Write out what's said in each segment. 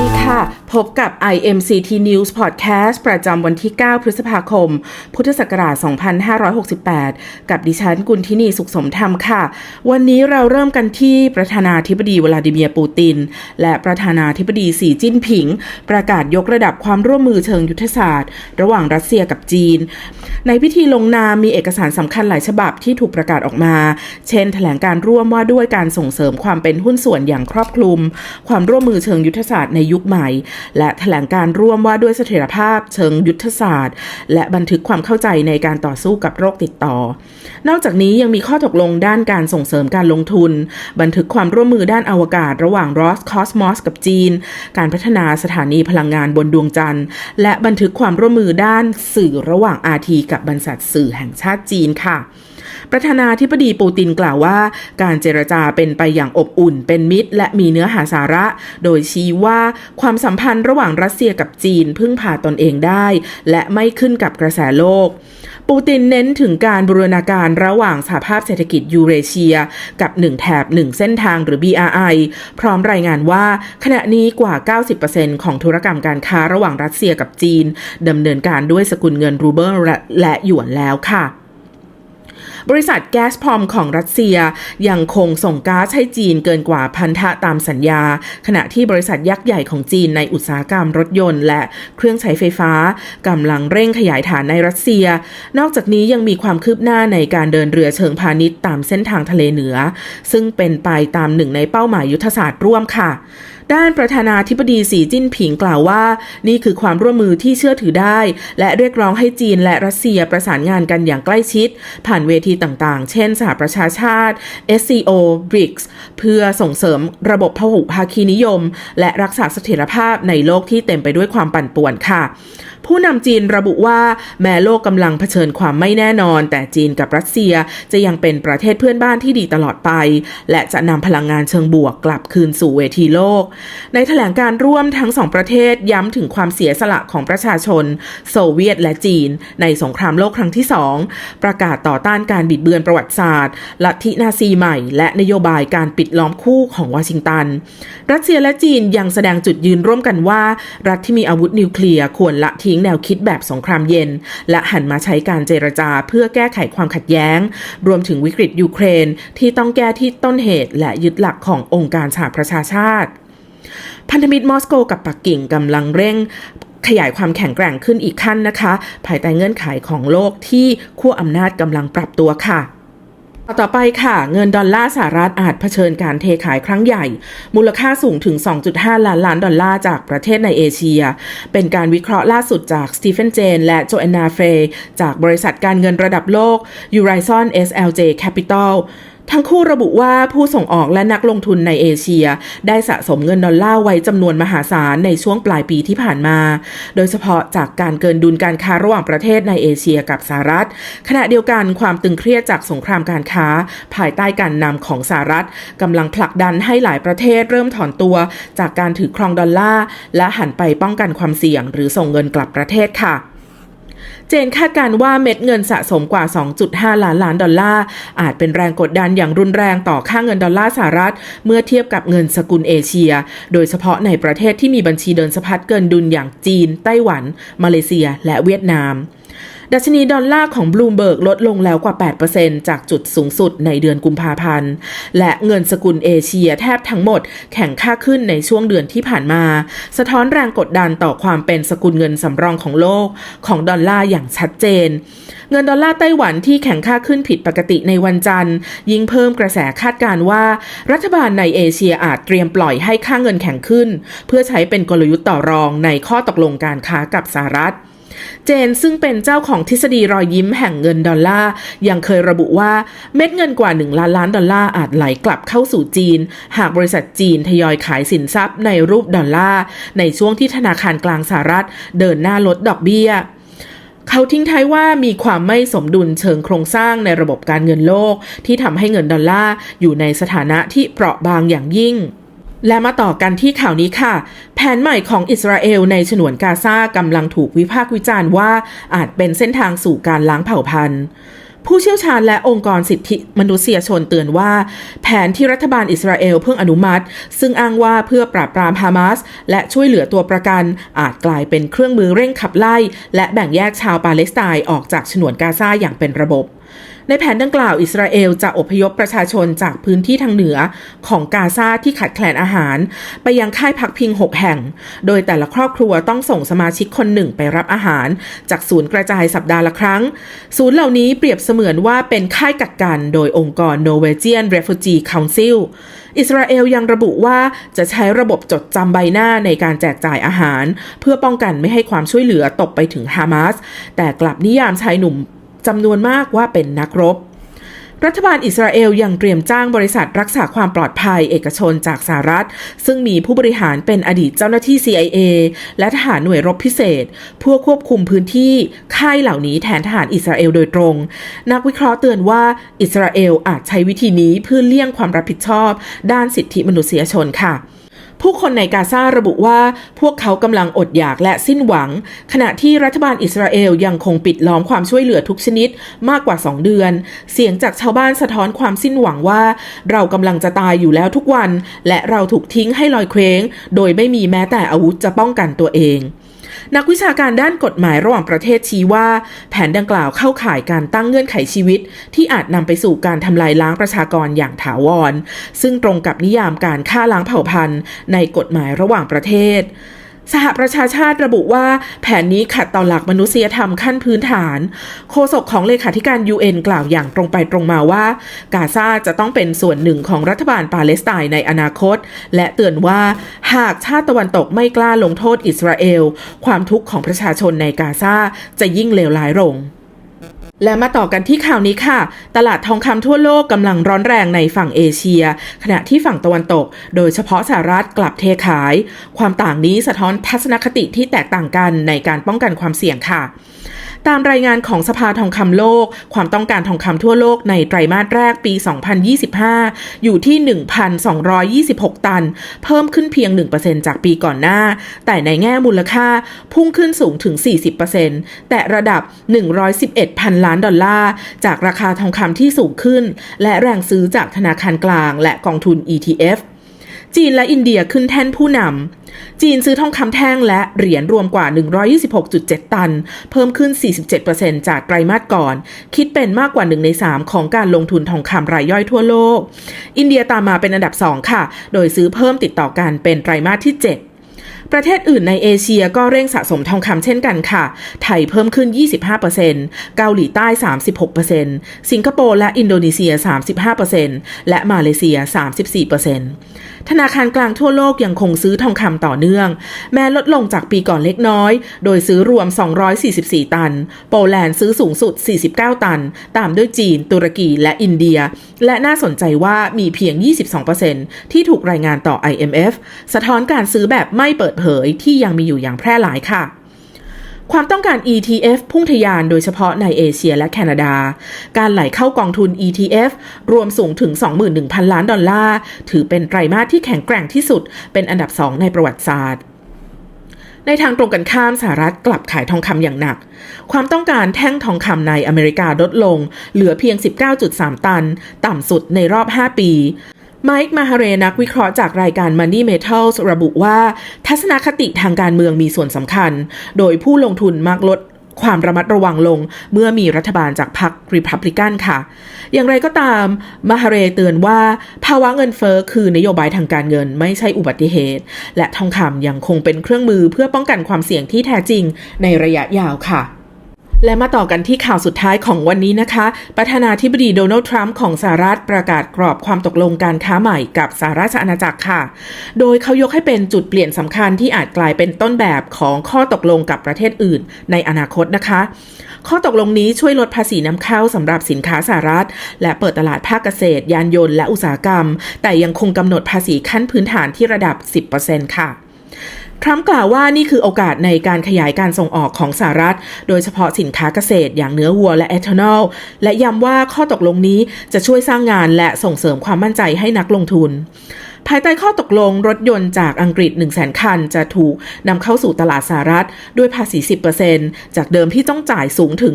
ดีค่ะ พบกับ IMCT News Podcast ประจำวันที่ 9 พฤษภาคม พุทธศักราช 2568 กับดิฉันกุลทินีสุขสมธรรมค่ะ วันนี้เราเริ่มกันที่ประธานาธิบดีวลาดิเมียร์ปูติน และประธานาธิบดีสีจิ้นผิง ประกาศยกระดับความร่วมมือเชิงยุทธศาสตร์ ระหว่างรัสเซียกับจีน ในพิธีลงนามมีเอกสารสำคัญหลายฉบับที่ถูกประกาศออกมา เช่น แถลงการร่วมว่าด้วยการส่งเสริมความเป็นหุ้นส่วนอย่างครอบคลุม ความร่วมมือเชิงยุทธศาสตร์ในยุคใหม่และแถลงการร่วมว่าด้วยเสถียรภาพเชิงยุทธศาสตร์ และบันทึกความเข้าใจในการต่อสู้กับโรคติดต่อ นอกจากนี้ยังมีข้อตกลงด้านการส่งเสริมการลงทุน บันทึกความร่วมมือด้านอวกาศระหว่าง Roscosmos กับจีน การพัฒนาสถานีพลังงานบนดวงจันทร์ และบันทึกความร่วมมือด้านสื่อระหว่าง RT กับบรรษัทสื่อแห่งชาติจีนค่ะ ประธานาธิบดีปูตินกล่าวว่า การเจรจาเป็นไปอย่างอบอุ่น เป็นมิตร และมีเนื้อหาสาระ โดยชี้ว่าความสัมพันธ์ระหว่างรัสเซียกับจีนพึ่งพาตนเองได้ และไม่ขึ้นกับกระแสโลก ปูตินเน้นถึงการบูรณาการระหว่างสหภาพเศรษฐกิจยูเรเชีย กับ1แถบ1เส้นทางหรือ BRI พร้อมรายงานว่า ขณะนี้กว่า 90%ของธุรกรรมการค้าระหว่างรัสเซียกับจีนดำเนินการด้วยสกุลเงินรูเบิลและหยวนแล้วค่ะ บริษัทแก๊สพรอมของรัสเซียยังคงส่งก๊าซให้จีนเกินกว่าพันธะตามสัญญา ขณะที่บริษัทยักษ์ใหญ่ของจีนในอุตสาหกรรมรถยนต์ และเครื่องใช้ไฟฟ้ากำลังเร่งขยายฐานในรัสเซีย นอกจากนี้ยังมีความคืบหน้าในการเดินเรือเชิงพาณิชย์ตามเส้นทางทะเลเหนือ ซึ่งเป็นไปตามหนึ่งในเป้าหมายยุทธศาสตร์ร่วมค่ะ ด้านประธานาธิบดีสีจิ้นผิงกล่าวว่า นี่คือความร่วมมือที่เชื่อถือได้ และเรียกร้องให้จีนและรัสเซียประสานงานกันอย่างใกล้ชิด ผ่านเวทีต่างๆ เช่นสหประชาชาติ SCO BRICS เพื่อส่งเสริมระบบพหุภาคีนิยม และรักษาเสถียรภาพในโลกที่เต็มไปด้วยความปั่นป่วนค่ะผู้นำจีนระบุว่าแม้โลกกำลังเผชิญความไม่แน่นอน แต่จีนกับรัสเซียจะยังเป็นประเทศเพื่อนบ้านที่ดีตลอดไป และจะนำพลังงานเชิงบวกกลับคืนสู่เวทีโลก ในแถลงการร่วมทั้งสองประเทศย้ำถึงความเสียสละของประชาชน โซเวียตและจีน ในสงครามโลกครั้งที่สองประกาศต่อต้านการบิดเบือนประวัติศาสตร์ลัทธินาซีใหม่ และนโยบายการปิดล้อมคู่ของวอชิงตัน รัสเซียและจีนยังแสดงจุดยืนร่วมกันว่า รัฐที่มีอาวุธนิวเคลียร์ควรละทิ้งแนวคิดแบบสงครามเย็น และหันมาใช้การเจรจาเพื่อแก้ไขความขัดแย้ง รวมถึงวิกฤตยูเครนที่ต้องแก้ที่ต้นเหตุ และยึดหลักขององค์การสหประชาชาติ พันธมิตรมอสโกกับปักกิ่งกำลังเร่งขยายความแข็งแกร่งขึ้นอีกขั้นนะคะ ภายใต้เงื่อนไขของโลกที่ขั้วอำนาจกำลังปรับตัวค่ะ ต่อไปค่ะ เงินดอลลาร์สหรัฐอาจเผชิญการเทขายครั้งใหญ่ มูลค่าสูงถึง 2.5 ล้านล้านดอลลาร์จากประเทศในเอเชีย เป็นการวิเคราะห์ล่าสุดจากสตีเฟนเจนและโจแอนนาเฟรจากบริษัทการเงินระดับโลกยูไรซอน SLJ Capital ทั้งคู่ระบุว่าผู้ส่งออกและนักลงทุนในเอเชีย ได้สะสมเงินดอลลาร์ไว้จำนวนมหาศาลในช่วงปลายปีที่ผ่านมา โดยเฉพาะจากการเกินดุลการค้าระหว่างประเทศในเอเชียกับสหรัฐ ขณะเดียวกันความตึงเครียดจากสงครามการค้า ภายใต้การนำของสหรัฐกำลังผลักดันให้หลายประเทศเริ่มถอนตัว จากการถือครองดอลลาร์และหันไปป้องกันความเสี่ยง หรือส่งเงินกลับประเทศค่ะ เจนคาดการว่าเม็ดเงินสะสมกว่า 2.5 ล้านล้านดอลลาร์ อาจเป็นแรงกดดันอย่างรุนแรงต่อค่าเงินดอลลาร์สหรัฐ เมื่อเทียบกับเงินสกุลเอเชีย โดยเฉพาะในประเทศที่มีบัญชีเดินสะพัดเกินดุลอย่างจีน ไต้หวัน มาเลเซีย และเวียดนาม ดัชนีดอลลาร์ของบลูมเบิร์กลดลงแล้วกว่า 8%จากจุดสูงสุดในเดือนกุมภาพันธ์ และเงินสกุลเอเชียแทบทั้งหมดแข่งค่าขึ้นในช่วงเดือนที่ผ่านมา สะท้อนแรงกดดันต่อความเป็นสกุลเงินสำรองของโลกของดอลลาร์อย่างชัดเจน เงินดอลลาร์ไต้หวันที่แข่งค่าขึ้นผิดปกติในวันจันทร์ ยิ่งเพิ่มกระแสคาดการว่า รัฐบาลในเอเชียอาจเตรียมปล่อยให้ค่าเงินแข็งขึ้น เพื่อใช้เป็นกลยุทธ์ต่อรองในข้อตกลงการค้ากับสหรัฐ เจนซึ่งเป็นเจ้าของทฤษฎีรอยยิ้มแห่งเงินดอลลาร์ยังเคยระบุว่าเม็ดเงินกว่า 1 ล้านล้านดอลลาร์อาจไหลกลับเข้าสู่จีน หากบริษัทจีนทยอยขายสินทรัพย์ในรูปดอลลาร์ในช่วงที่ธนาคารกลางสหรัฐเดินหน้าลดดอกเบี้ยเขาทิ้งท้ายว่ามีความไม่สมดุลเชิงโครงสร้างในระบบการเงินโลก ที่ทำให้เงินดอลลาร์อยู่ในสถานะที่เปราะบางอย่างยิ่ง และมาต่อกันที่ข่าวนี้ค่ะ แผนใหม่ของอิสราเอลในฉนวนกาซากำลังถูกวิพากษ์วิจารณ์ว่าอาจเป็นเส้นทางสู่การล้างเผ่าพันธุ์ผู้เชี่ยวชาญและองค์กรสิทธิมนุษยชนเตือนว่า แผนที่รัฐบาลอิสราเอลเพิ่งอนุมัติ ซึ่งอ้างว่าเพื่อปราบปรามฮามาสและช่วยเหลือตัวประกัน อาจกลายเป็นเครื่องมือเร่งขับไล่ และแบ่งแยกชาวปาเลสไตน์ออกจากฉนวนกาซาอย่างเป็นระบบ ในแผนดังกล่าวอิสราเอลจะอพยพประชาชนจากพื้นที่ทางเหนือของกาซาที่ขาดแคลนอาหาร ไปยังค่ายพักพิง 6 แห่ง โดยแต่ละครอบครัวต้องส่งสมาชิกคนหนึ่งไปรับอาหาร จากศูนย์กระจายสัปดาห์ละครั้ง ศูนย์เหล่านี้เปรียบเสมือนว่าเป็นค่ายกักกัน โดยองค์กร Norwegian Refugee Council อิสราเอลยังระบุว่าจะใช้ระบบจดจำใบหน้าในการแจกจ่ายอาหาร เพื่อป้องกันไม่ให้ความช่วยเหลือตกไปถึงฮามาสแต่กลับนิยามชายหนุ่ม จำนวนมากว่าเป็นนักรบ รัฐบาลอิสราเอลยังเตรียมจ้างบริษัทรักษาความปลอดภัยเอกชนจากสหรัฐ ซึ่งมีผู้บริหารเป็นอดีตเจ้าหน้าที่ CIA และทหารหน่วยรบพิเศษเพื่อควบคุมพื้นที่ค่ายเหล่านี้แทนทหารอิสราเอลโดยตรง นักวิเคราะห์เตือนว่าอิสราเอลอาจใช้วิธีนี้เพื่อเลี่ยงความรับผิดชอบ ด้านสิทธิมนุษยชนค่ะ ผู้คนในกาซาระบุว่าพวกเขากำลังอดอยากและสิ้นหวัง ขณะที่รัฐบาลอิสราเอลยังคงปิดล้อมความช่วยเหลือทุกชนิดมากกว่า 2 เดือน เสียงจากชาวบ้านสะท้อนความสิ้นหวังว่า เรากำลังจะตายอยู่แล้วทุกวัน และเราถูกทิ้งให้ลอยเคว้ง โดยไม่มีแม้แต่อาวุธจะป้องกันตัวเอง นักวิชาการด้านกฎหมายระหว่างประเทศชี้ว่า แผนดังกล่าวเข้าข่ายการตั้งเงื่อนไขชีวิต ที่อาจนำไปสู่การทำลายล้างประชากรอย่างถาวร ซึ่งตรงกับนิยามการฆ่าล้างเผ่าพันธุ์ ในกฎหมายระหว่างประเทศ สหประชาชาติระบุว่าแผนนี้ขัดต่อหลักมนุษยธรรมขั้นพื้นฐาน โฆษกของเลขาธิการ UN กล่าวอย่างตรงไปตรงมาว่า กาซาจะต้องเป็นส่วนหนึ่งของรัฐบาลปาเลสไตน์ในอนาคต และเตือนว่าหากชาติตะวันตกไม่กล้าลงโทษอิสราเอล ความทุกข์ของประชาชนในกาซาจะยิ่งเลวร้ายลง และมาต่อกันที่ข่าวนี้ค่ะ ตลาดทองคำทั่วโลกกำลังร้อนแรงในฝั่งเอเชีย ขณะที่ฝั่งตะวันตก โดยเฉพาะสหรัฐกลับเทขาย ความต่างนี้สะท้อนทัศนคติที่แตกต่างกันในการป้องกันความเสี่ยงค่ะ ตามรายงานของสภาทองคำโลก ความต้องการทองคำทั่วโลกในไตรมาสแรกปี 2025 อยู่ที่ 1,226 ตัน เพิ่มขึ้นเพียง 1%จากปีก่อนหน้า แต่ในแง่มูลค่าพุ่งขึ้นสูงถึง 40%แต่ระดับ 111 พันล้านดอลลาร์ จากราคาทองคำที่สูงขึ้น และแรงซื้อจากธนาคารกลางและกองทุน ETF จีนและอินเดียขึ้นแท่นผู้นำ จีนซื้อทองคำแท่งและเหรียญรวมกว่า 126.7 ตัน เพิ่มขึ้น 47%จากไตรมาสก่อน คิดเป็นมากกว่า 1 ใน 3 ของการลงทุนทองคำรายย่อยทั่วโลก อินเดียตามมาเป็นอันดับ 2 ค่ะ โดยซื้อเพิ่มติดต่อกันเป็นไตรมาสที่ 7 ประเทศอื่นในเอเชียก็เร่งสะสมทองคำเช่นกันค่ะ ไทยเพิ่มขึ้น 25%เกาหลีใต้ 36%สิงคโปร์และอินโดนีเซีย 35%และมาเลเซีย 34%ธนาคารกลางทั่วโลกยังคงซื้อทองคำต่อเนื่อง แม้ลดลงจากปีก่อนเล็กน้อย โดยซื้อรวม 244 ตัน โปแลนด์ซื้อสูงสุด 49 ตัน ตามด้วยจีน ตุรกีและอินเดีย และน่าสนใจว่ามีเพียง 22%ที่ถูกรายงานต่อ IMF สะท้อนการซื้อแบบไม่เปิดเผยที่ยังมีอยู่อย่างแพร่หลายค่ะ ความต้องการ ETF พุ่งทะยานโดยเฉพาะในเอเชียและแคนาดา การไหลเข้ากองทุน ETF รวมสูงถึง 21,000 ล้านดอลลาร์ ถือเป็นไตรมาสที่แข็งแกร่งที่สุด เป็นอันดับ2ในประวัติศาสตร์ในทางตรงกันข้ามสหรัฐกลับขายทองคำอย่างหนัก ความต้องการแท่งทองคำในอเมริกาลดลง เหลือเพียง 19.3 ตัน ต่ำสุดในรอบ 5 ปี ไมค์มาฮาเรนักวิเคราะห์จากรายการ Money Metals ระบุว่า ทัศนคติทางการเมืองมีส่วนสำคัญ โดยผู้ลงทุนมักลดความระมัดระวังลงเมื่อมีรัฐบาลจากพรรคริพับลิกันค่ะ อย่างไรก็ตาม มาฮาเรเตือนว่า ภาวะเงินเฟอ้อคือนโยบายทางการเงินไม่ใช่อุบัติเหตุ และทองคำยังคงเป็นเครื่องมือเพื่อป้องกันความเสี่ยงที่แท้จริงในระยะยาวค่ะ และมาต่อกันที่ข่าวสุดท้ายของวันนี้นะคะ ประธานาธิบดีโดนัลด์ทรัมป์ของสหรัฐประกาศกรอบความตกลงการค้าใหม่กับสหราชอาณาจักรค่ะ โดยเขายกให้เป็นจุดเปลี่ยนสำคัญที่อาจกลายเป็นต้นแบบของข้อตกลงกับประเทศอื่นในอนาคตนะคะ ข้อตกลงนี้ช่วยลดภาษีนำเข้าสำหรับสินค้าสหรัฐ และเปิดตลาดภาคเกษตร ยานยนต์และอุตสาหกรรม แต่ยังคงกำหนดภาษีขั้นพื้นฐานที่ระดับ 10%ค่ะ ทรัมป์กล่าวว่านี่คือโอกาสในการขยายการส่งออกของสหรัฐ โดยเฉพาะสินค้าเกษตรอย่างเนื้อวัวและเอทานอล และย้ำว่าข้อตกลงนี้จะช่วยสร้างงานและส่งเสริมความมั่นใจให้นักลงทุน ภายใต้ข้อตกลงรถยนต์จากอังกฤษ 1 0 0 0 0 0 คัน จะถูกนำเข้าสู่ตลาดสหรัฐด้วยภาษี 10%จากเดิมที่ต้องจ่ายสูงถึง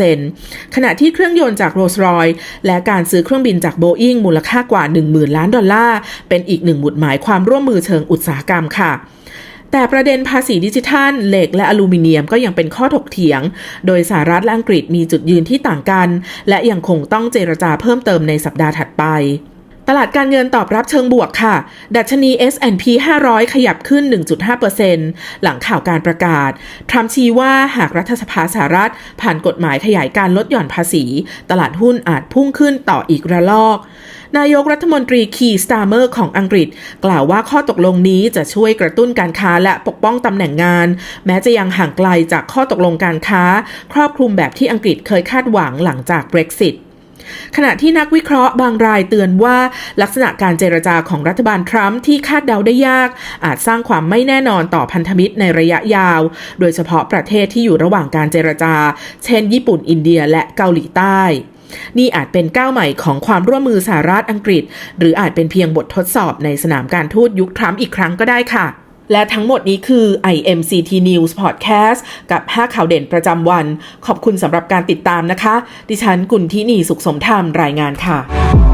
27.5%ขณะที่เครื่องยนต์จากโรลส์รอยและการซื้อเครื่องบินจากโบอิงมูลค่ากว่า 10,000 ล้านดอลลาร์ เป็นอีกหนึ่งหมุดหมายความร่วมมือเชิงอุตสาหกรรมค่ะแต่ประเด็นภาษีดิจิทัล เหล็กและอลูมิเนียมก็ยังเป็นข้อถกเถียง โดยสหรัฐและอังกฤษมีจุดยืนที่ต่างกัน และยังคงต้องเจรจาเพิ่มเติมในสัปดาห์ถัดไป ตลาดการเงินตอบรับเชิงบวกค่ะ ดัชนี S&P 500 ขยับขึ้น 1.5%หลังข่าวการประกาศ ทรัมป์ชี้ว่าหากรัฐสภาสหรัฐ ผ่านกฎหมายขยายการลดหย่อนภาษี ตลาดหุ้นอาจพุ่งขึ้นต่ออีกระลอก นายกรัฐมนตรีคีสตาร์เมอร์ของอังกฤษ กล่าวว่าข้อตกลงนี้จะช่วยกระตุ้นการค้าและปกป้องตำแหน่งงาน แม้จะยังห่างไกลจากข้อตกลงการค้า ครอบคลุมแบบที่อังกฤษเคยคาดหวังหลังจาก Brexit ขณะที่นักวิเคราะห์บางรายเตือนว่าลักษณะการเจรจาของรัฐบาลทรัมป์ที่คาดเดาได้ยาก อาจสร้างความไม่แน่นอนต่อพันธมิตรในระยะยาว โดยเฉพาะประเทศที่อยู่ระหว่างการเจรจา เช่น ญี่ปุ่นอินเดียและเกาหลีใต้นี่อาจเป็นก้าวใหม่ของความร่วมมือสหรัฐอังกฤษ หรืออาจเป็นเพียงบททดสอบในสนามการทูตยุคทรัมป์อีกครั้งก็ได้ค่ะ และทั้งหมดนี้คือ IMCT News Podcast กับ 5 ข่าวเด่นประจำวัน ขอบคุณสำหรับการติดตามนะคะ ดิฉันกุลทินีสุขสมธรรมรายงานค่ะ